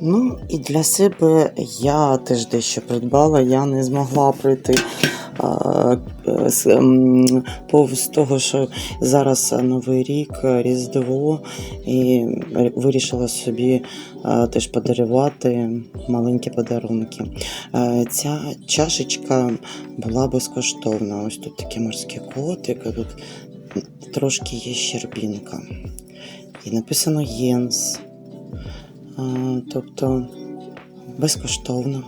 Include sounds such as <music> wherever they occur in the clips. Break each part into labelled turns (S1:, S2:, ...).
S1: Ну і для себе я теж дещо придбала. Я не змогла пройти ем, повз того, що зараз новий рік, Різдво, і вирішила собі теж подарувати маленькі подарунки. Ця чашечка була безкоштовна. Ось тут такий морський котик, а тут трошки є щербінка. І написано Єнс. Тобто безкоштовно.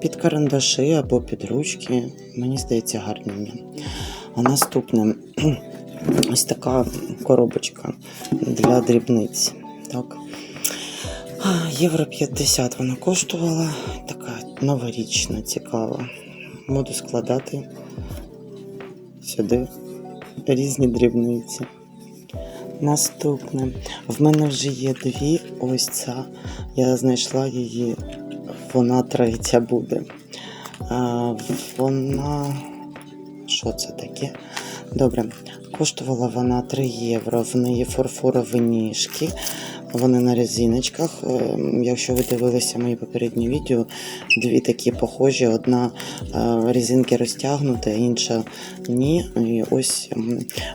S1: Під карандаші або під ручки. Мені здається, гарними. А наступне <clears throat> ось така коробочка для дрібниць. Так. Євро 50 вона коштувала. Така новорічна, цікава. Буду складати сюди різні дрібниці. Наступне. В мене вже є дві. Ось ця. Я знайшла її. Вона третя буде. А, вона. Що це таке? Добре. Коштувала вона 3 євро. В неї фарфорові ніжки. Вони на резиночках. Е, Якщо ви дивилися мої попередні відео, дві такі похожі. Одна е, резинки розтягнута, інша ні. І ось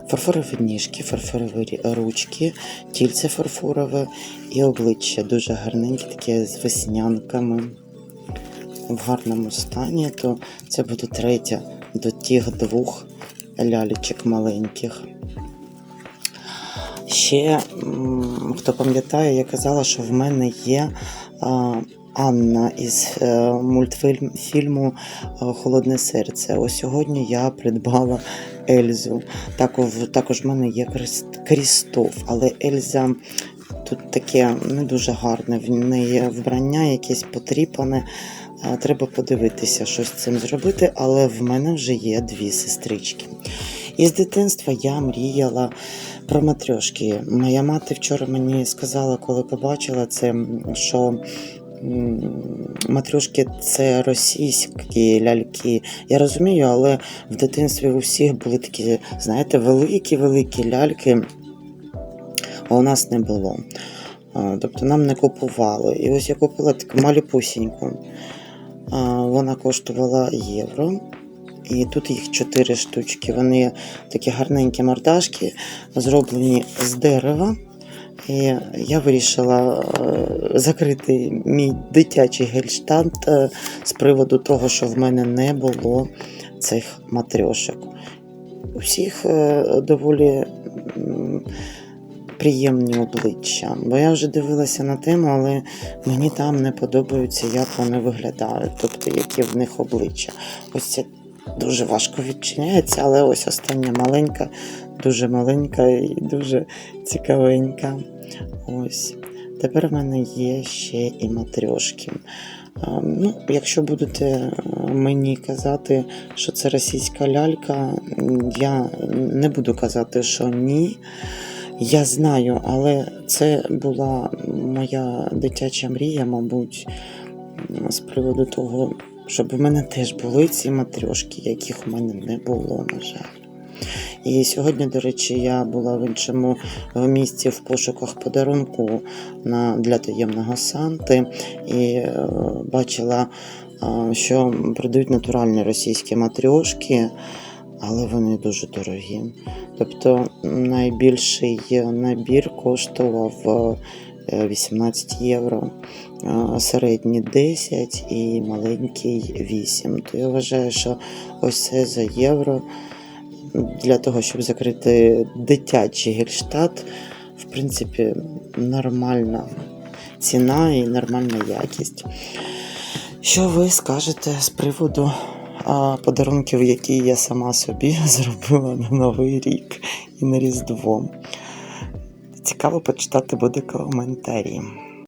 S1: фарфорові ніжки, фарфорові ручки, тільце фарфорове і обличчя дуже гарненькі, таке з веснянками в гарному стані, то це буде третя до тих двох лялечок маленьких. Ще, хто пам'ятає, я казала, що в мене є Анна із е, мультфільму е, Холодне серце. Ось сьогодні я придбала Ельзу. Також, також в мене є Крістоф, але Ельза тут таке не дуже гарне. В неї вбрання якесь потріпане. Треба подивитися, що з цим зробити, але в мене вже є дві сестрички. І з дитинства я мріяла про матрьошки. Моя мати вчора мені сказала, коли побачила це, що м, це російські ляльки. Я розумію, але в дитинстві у всіх були такі, знаєте, великі-великі ляльки, а у нас не було. Тобто нам не купували. І ось я купила таку малюпусіньку. Вона коштувала євро. І тут їх чотири штучки. Вони такі гарненькі мордашки, зроблені з дерева. І я вирішила е, закрити мій дитячий гельштант е, з приводу того, що в мене не було цих матрьошок. У всіх е, доволі приємні обличчя. Бо я вже дивилася на тему, але мені там не подобається, як вони виглядають, тобто які в них обличчя. Ось це дуже важко відчиняється, але ось остання маленька, дуже маленька і дуже цікавенька. Ось. Тепер в мене є ще і матрьошки. Ну, якщо будете е, мені казати, що це російська лялька, я не буду казати, що ні. Я знаю, але це була моя дитяча мрія, мабуть, з приводу того, щоб в мене теж були ці матрьошки, яких у мене не було, на жаль. І сьогодні, до речі, я була в іншому е, місці в пошуках подарунку на, для таємного Санти і е, бачила, е, що продають натуральні російські матрьошки, але вони дуже дорогі. Тобто найбільший набір коштував е, 18 євро, середній 10 і маленький 8. То я вважаю, що ось це за євро для того, щоб закрити дитячий гельштадт, в принципі, нормальна ціна і нормальна якість. Що ви скажете з приводу подарунків, які я сама собі <laughs> зробила на Новий рік і на Різдво? Цікаво почитати буде коментарі.